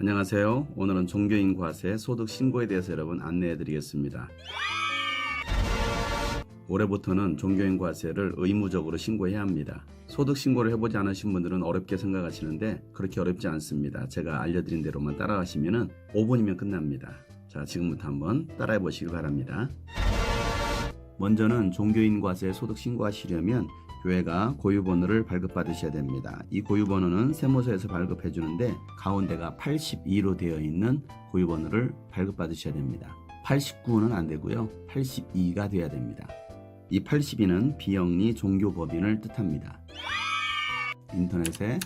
안녕하세요. 오늘은 종교인 과세 소득 신고에 대해서 여러분 안내해 드리겠습니다. 올해부터는 종교인 과세를 의무적으로 신고해야 합니다. 소득 신고를 해보지 않으신 분들은 어렵게 생각하시는데 그렇게 어렵지 않습니다. 제가 알려드린 대로만 따라가시면 5분이면 끝납니다. 자, 지금부터 한번 따라해 보시길 바랍니다. 먼저는 종교인 과세 소득 신고하시려면 교회가 고유번호를 발급받으셔야 됩니다. 이 고유번호는 세무서에서 발급해 주는데 가운데가 82로 되어 있는 고유번호를 발급받으셔야 됩니다. 89는 안 되고요. 82가 돼야 됩니다. 이 82는 비영리 종교법인을 뜻합니다. 인터넷에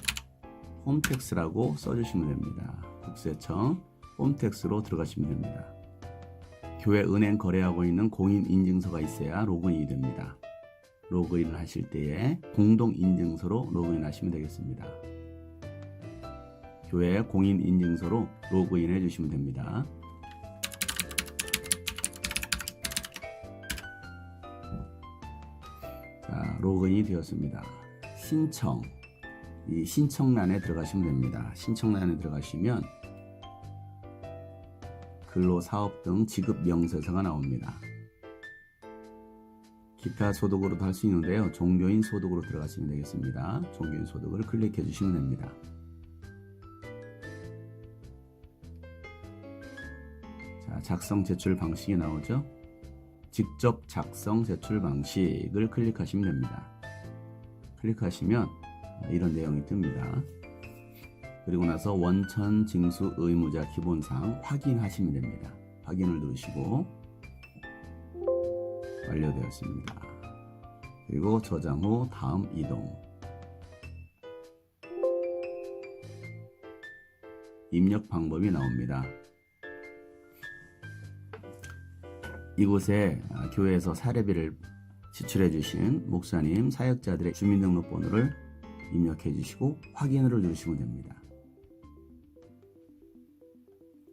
홈택스라고 써주시면 됩니다. 국세청 홈택스로 들어가시면 됩니다. 교회 은행 거래하고 있는 공인 인증서가 있어야 로그인이 됩니다. 로그인을 하실 때에 공동 인증서로 로그인 하시면 되겠습니다. 교회 공인 인증서로 로그인해 주시면 됩니다. 자, 로그인이 되었습니다. 신청. 이 신청란에 들어가시면 됩니다. 신청란에 들어가시면 근로사업 등 지급 명세서가 나옵니다. 기타 소득으로도 할 수 있는데요. 종교인 소득으로 들어가시면 되겠습니다. 종교인 소득을 클릭해 주시면 됩니다. 자, 작성 제출 방식이 나오죠. 직접 작성 제출 방식을 클릭하시면 됩니다. 클릭하시면 이런 내용이 뜹니다. 그리고 나서 원천 징수 의무자 기본사항 확인하시면 됩니다. 확인을 누르시고 완료되었습니다. 그리고 저장 후 다음 이동. 입력 방법이 나옵니다. 이곳에 아, 교회에서 사례비를 지출해 주신 목사님, 사역자들의 주민등록번호를 입력해 주시고 확인을 누르시면 됩니다.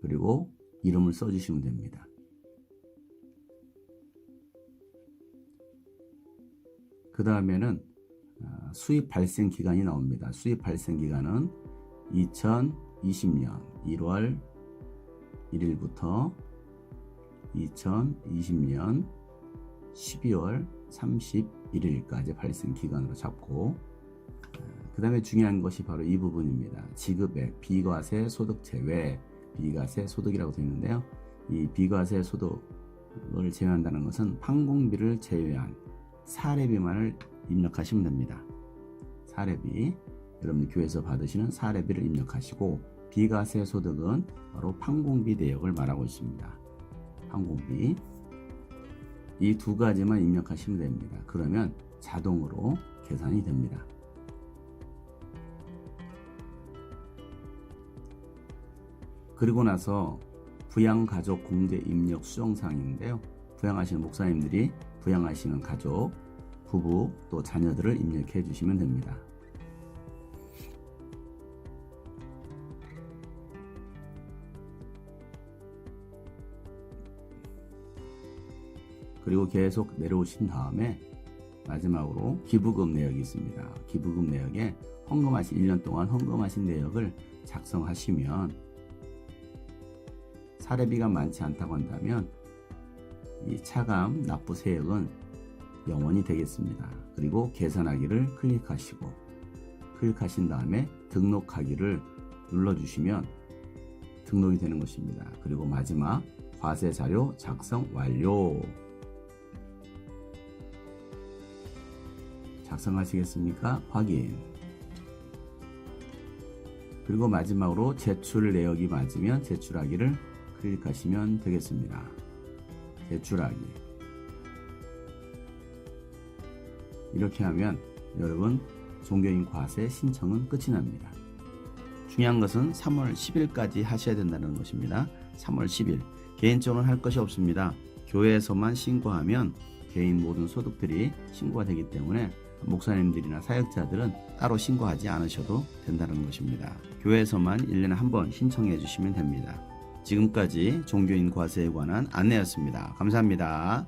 그리고 이름을 써 주시면 됩니다. 그 다음에는 아, 수입 발생 기간이 나옵니다. 수입 발생 기간은 2020년 1월 1일부터 2020년 12월 31일까지 발생 기간으로 잡고 그 다음에 중요한 것이 바로 이 부분입니다. 지급액, 비과세 소득 제외, 비과세 소득이라고 되어 있는데요. 이 비과세 소득을 제외한다는 것은 판공비를 제외한 사례비만을 입력하시면 됩니다. 사례비, 여러분 교회에서 받으시는 사례비를 입력하시고 비과세 소득은 바로 판공비 내역을 말하고 있습니다. 항공비 이 두 가지만 입력하시면 됩니다. 그러면 자동으로 계산이 됩니다. 그리고 나서 부양가족 공제 입력 수정사항인데요. 부양하시는 목사님들이 부양하시는 가족, 부부 또 자녀들을 입력해 주시면 됩니다. 그리고 계속 내려오신 다음에 마지막으로 기부금 내역이 있습니다. 기부금 내역에 헌금하신 1년 동안 헌금하신 내역을 작성하시면 사례비가 많지 않다고 한다면 이 차감 납부 세액은 영원이 되겠습니다. 그리고 계산하기를 클릭하시고 클릭하신 다음에 등록하기를 눌러주시면 등록이 되는 것입니다. 그리고 마지막 과세 자료 작성 완료. 작성하시겠습니까? 확인. 그리고 마지막으로 제출 내역이 맞으면 제출하기를 클릭하시면 되겠습니다. 제출하기. 이렇게 하면 여러분 종교인 과세 신청은 끝이 납니다. 중요한 것은 3월 10일까지 하셔야 된다는 것입니다. 3월 10일. 개인적으로 할 것이 없습니다. 교회에서만 신고하면 개인 모든 소득들이 신고가 되기 때문에 목사님들이나 사역자들은 따로 신고하지 않으셔도 된다는 것입니다. 교회에서만 1년에 한 번 신청해 주시면 됩니다. 지금까지 종교인 과세에 관한 안내였습니다. 감사합니다.